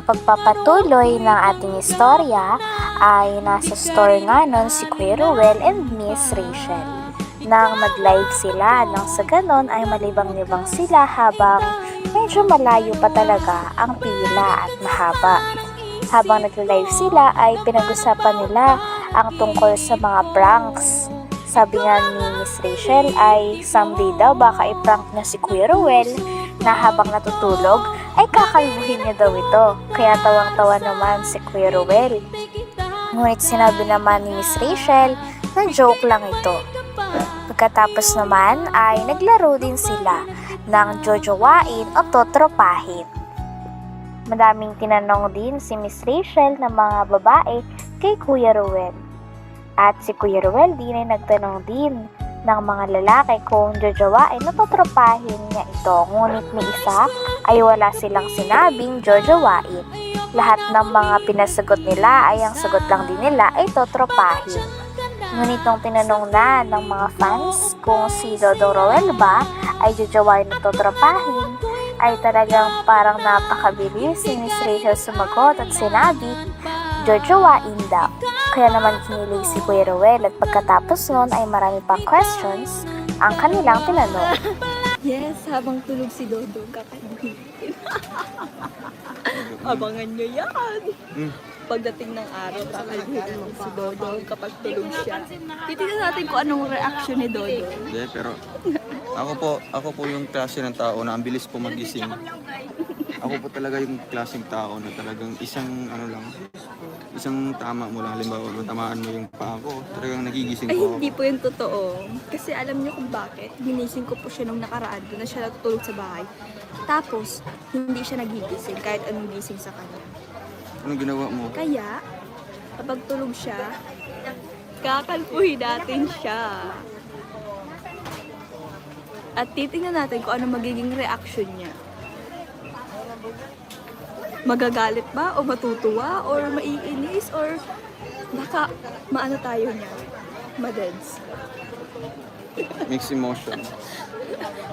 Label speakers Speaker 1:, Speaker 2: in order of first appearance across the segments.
Speaker 1: Pagpapatuloy ng ating istorya ay nasa store nga nun si Kuya Ruel and Miss Rachel. Nang mag-live sila, nang sa ganon ay malibang-libang sila habang medyo malayo pa talaga ang pila at mahaba. Habang nag-live sila ay pinag-usapan nila ang tungkol sa mga pranks. Sabi nga ni Miss Rachel ay someday daw baka i-prank na si Kuya Ruel na habang natutulog ay kakalbuhin niya daw ito. Kaya tawang-tawa naman si Kuya Ruel. Ngunit sinabi naman ni Miss Rachel na joke lang ito. Pagkatapos naman ay naglaro din sila ng jojowain o totropahin. Madaming tinanong din si Miss Rachel ng mga babae kay Kuya Ruel. At si Kuya Ruel din ay nagtanong din ng mga lalaki kung jojowain o totropahin niya ito. Ngunit ni isa ay wala silang sinabing jojowain. Lahat ng mga pinasagot nila ay ang sagot lang din nila ay totropahin. Ngunit nung tinanong na ng mga fans kung si Dodong Roel ba ay jojowain o totropahin, ay talagang parang napakabilis si Miss Rachel sumagot at sinabi, jojowain daw. Kaya naman kinilig si Kuya Roel at pagkatapos nun ay marami pang questions ang kanilang tinanong.
Speaker 2: Yes, habang tulog si Dodong, kakainin. Abangan nyo yan. Pagdating ng araw, kakalbuhin mo si Dodong kapag tulog siya. Titignan natin kung anong reaction ni Dodong.
Speaker 3: Hindi, pero ako po, ako po yung klase ng tao na ang bilis po magising. Ako po talaga yung klaseng tao na talagang isang ano lang, isang tama mo lang, halimbawa matamaan mo yung paa ko, talagang nagigising
Speaker 2: Ay,
Speaker 3: ako.
Speaker 2: hindi po yung totoo. Kasi alam niyo kung bakit. Ginising ko po siya nung nakaraan doon na siya natutulog sa bahay. Tapos, hindi siya nagigising kahit anong gising sa kanya.
Speaker 3: Anong ginawa mo?
Speaker 2: Kaya, kapag tulog siya, kakalpuhin natin siya. At titingnan natin kung ano magiging reaction niya. Magagalit ba? O matutuwa? Or maiinis? Or baka maano tayo niya? Madeds.
Speaker 3: Mixed emotion.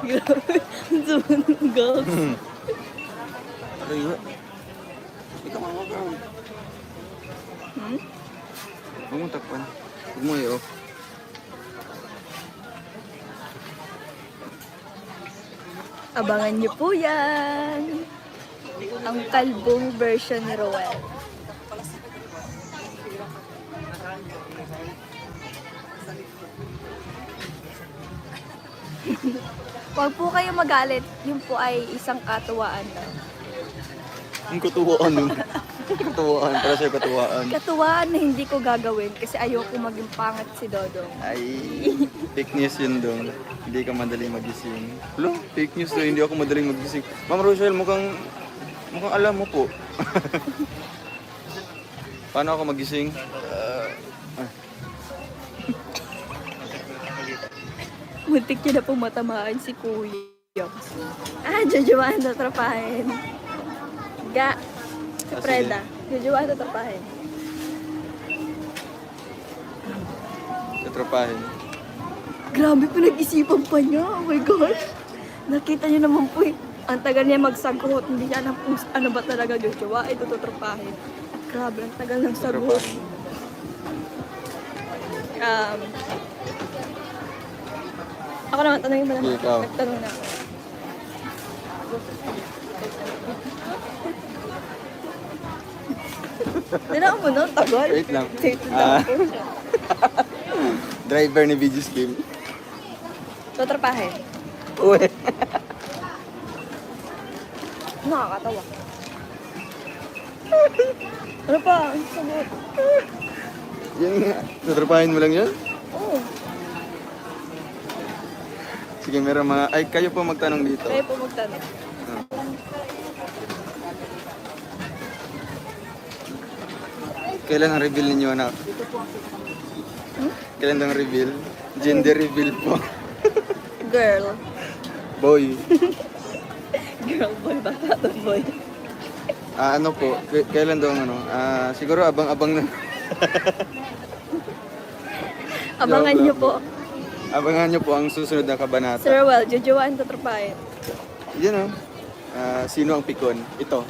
Speaker 2: Girls.
Speaker 3: Wa- ikaw mga ka.
Speaker 2: Hmm?
Speaker 3: Huwag mong takpan. Huwag mo i-off.
Speaker 2: Abangan niyo po yan. Ang kalbong version ni Roel. Huwag po kayo magalit. Yun po ay isang katuwaan lang.
Speaker 3: Ang katuwaan nun. katuwaan, para sa'yo katuwaan.
Speaker 2: Katuwaan na hindi ko gagawin kasi ayoko maging pangat si Dodong.
Speaker 3: Ay, fake news yun dong. Hindi ka madaling magising. Hello, fake news daw, hindi ako madaling magising. Ma'am Rochelle, mukhang, mukhang alam mo po. Paano ako magising? Ah, ah,
Speaker 2: Muntik niya na pong matamaan si Kuya. Ah, jojoan na trapahin. Ga. Si
Speaker 3: Ah,
Speaker 2: Preda. Jojoan na trapahin.
Speaker 3: tatropahin.
Speaker 2: Grabe, pinag-isipan pa niya. Oh my gosh. Nakita niyo naman po, eh. Ang tagal niya magsagot. Hindi niya alam kung ano ba talaga jojoa. Ito tutrapahin. Grabe, ang tagal ng sagot. Um, ako naman, tanongin mo naman.
Speaker 3: Ikaw.
Speaker 2: Nagtanong na ako. Mo no? Tagal.
Speaker 3: Wait lang.
Speaker 2: Wait
Speaker 3: Ah.
Speaker 2: lang.
Speaker 3: Driver ni BG Slim.
Speaker 2: Tutrapahin.
Speaker 3: Uwe.
Speaker 2: Nakakatawa. ano pa? Ang sagot.
Speaker 3: Yan nga. Tutrapahin mo lang yan?
Speaker 2: Oo.
Speaker 3: Sige, meron mga... Ay, kayo po magtanong dito.
Speaker 2: Kaya po magtanong.
Speaker 3: Kailan ang reveal ninyo, anak? Kailan ang reveal? Gender reveal po.
Speaker 2: Girl.
Speaker 3: Boy.
Speaker 2: Girl boy, bata doon boy.
Speaker 3: Ah, ano po? K- kailan daw ang ano? Ah, siguro abang-abang na.
Speaker 2: Abangan
Speaker 3: Joke
Speaker 2: niyo
Speaker 3: lang.
Speaker 2: po.
Speaker 3: Abangan nyo po ang susunod na kabanata.
Speaker 2: Sir Well, jujuwain tatrapahin.
Speaker 3: Yan o. Ah, sino ang pikon? Ito.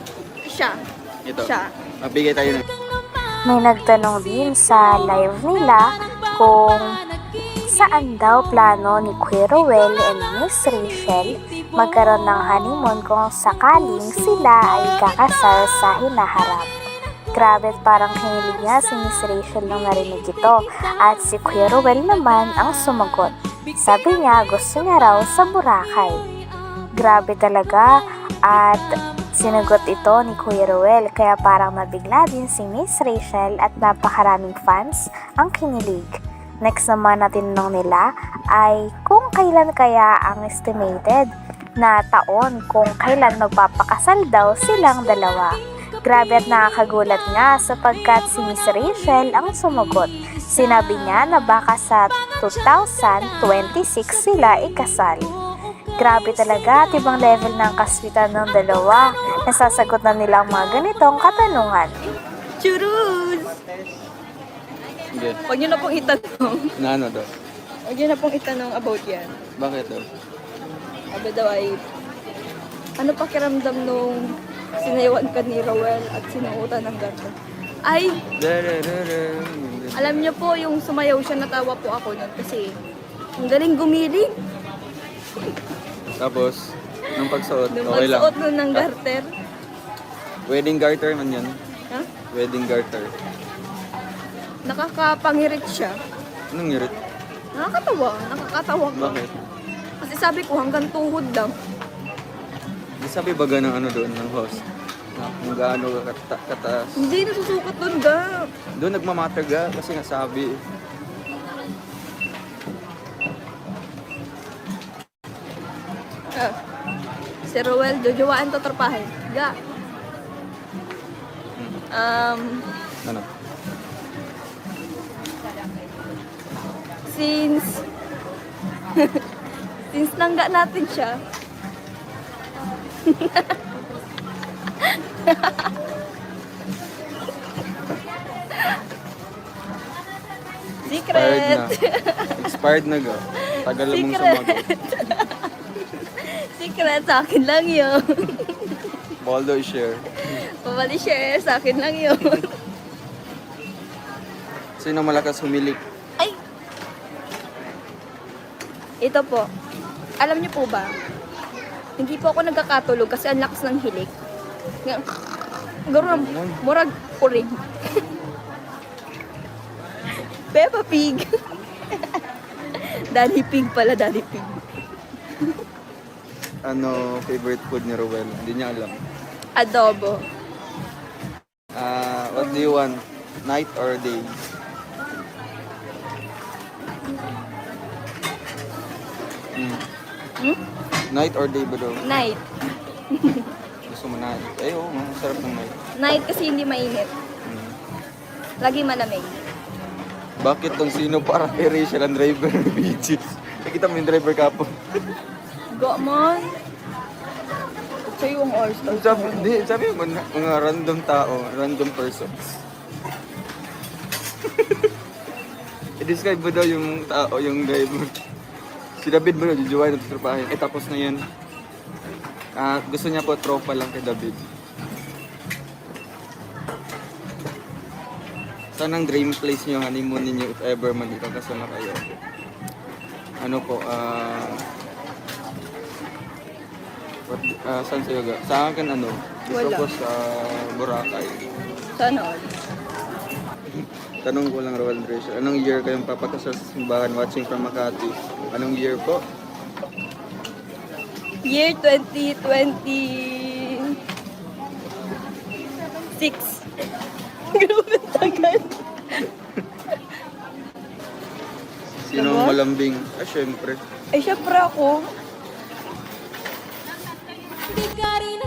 Speaker 2: Siya.
Speaker 3: Ito.
Speaker 2: Siya.
Speaker 3: Magbigay tayo ng...
Speaker 1: May nagtanong din sa live nila kung saan daw plano ni Kuya Ruel and Miss Rachel magkaroon ng honeymoon kung sakaling sila ay kakasal sa hinaharap. Grabe parang kinilig niya si Miss Rachel nung narinig ito at si Kuya Ruel naman ang sumagot. Sabi niya gusto niya raw sa Boracay. Grabe talaga at sinagot ito ni Kuya Ruel kaya parang mabigla din si Miss Rachel at napakaraming fans ang kinilig. Next naman na tinanong nila ay kung kailan kaya ang estimated na taon kung kailan magpapakasal daw silang dalawa. Grabe at nakakagulat nga sapagkat si Miss Rachel ang sumagot. Sinabi niya na baka sa 2026 sila ikasal. Grabe talaga, tibang level ng kaswitan ng dalawa. Nasasagot na nila ang mga ganitong katanungan.
Speaker 2: Churus!
Speaker 3: Hindi.
Speaker 2: Huwag niyo na pong itanong.
Speaker 3: Na ano daw?
Speaker 2: Huwag niyo na pong itanong about yan.
Speaker 3: Bakit daw?
Speaker 2: Sabi daw ay, ano pakiramdam nung sinayawan ka ni Rowell at sinuutan ng ganto? Ay, alam niyo po, yung sumayaw siya, natawa po ako nun kasi ang galing gumiling.
Speaker 3: Tapos, nung pagsuot,
Speaker 2: Nung
Speaker 3: okay lang.
Speaker 2: magsuot nun ng garter.
Speaker 3: Wedding garter man yan.
Speaker 2: Ha?
Speaker 3: Wedding garter.
Speaker 2: Nakakapangirit siya.
Speaker 3: Anong ngirit?
Speaker 2: Nakakatawa, nakakatawa ka.
Speaker 3: Bakit?
Speaker 2: Kasi sabi ko hanggang tuhod lang.
Speaker 3: Di sabi ba ng ano doon ng host? Na kung gaano ka kata- kataas.
Speaker 2: Hindi nasusukat doon ga.
Speaker 3: Doon nagmamatter ga kasi nga sabi.
Speaker 2: Ah. Si Rowell, jojowain to trapahin. Ga. Um,
Speaker 3: Ano?
Speaker 2: since since nangga natin siya
Speaker 3: Expired
Speaker 2: secret
Speaker 3: na. Expired na ga. Tagal mong
Speaker 2: Secret.
Speaker 3: sumagot.
Speaker 2: secret sa akin lang yun
Speaker 3: Baldo share.
Speaker 2: pabali share sa akin lang yun
Speaker 3: Sino malakas humilik?
Speaker 2: ay ito po alam niyo po ba hindi po ako nagkakatulog kasi ang lakas ng hilik Nga- Garo na, murag kurig. Peppa Pig. Daddy Pig pala, Daddy Pig.
Speaker 3: Ano favorite food ni Rowel? Hindi niya alam.
Speaker 2: Adobo.
Speaker 3: Ah, what do you want? Night or day? Hmm? Night or day ba daw?
Speaker 2: Night.
Speaker 3: Gusto mo night? Eh, oo, masarap ng night.
Speaker 2: Night kasi hindi mainit.
Speaker 3: Hmm.
Speaker 2: Lagi malamig.
Speaker 3: Bakit tong sino para kay Rachel ang driver ng beaches? Nakita mo yung driver kapo.
Speaker 2: Go man. Sa'yo ang oyster.
Speaker 3: Sabi, hindi, sabi mo, mga random tao, random persons. I-describe mo daw yung tao, yung driver. Si David mo na, jujuwain at trupahin. Eh, tapos na yun. Ah, gusto niya po tropa lang kay David. Saan ang dream place niyo, honeymoon ninyo if ever man dito kasama kayo? Ano po, ah... what, ah, saan sa'yo ga? Sa akin ano, gusto
Speaker 2: Wala.
Speaker 3: ko sa Boracay.
Speaker 2: Sana all.
Speaker 3: Tanong ko lang, Rowan Rachel, anong year kayong papakasal sa simbahan watching from Makati? Anong year po?
Speaker 2: Year 2020... 6. Grabe tagal.
Speaker 3: Sino ang malambing? Ah, syempre.
Speaker 2: Ay, syempre ako.
Speaker 4: Di ka rin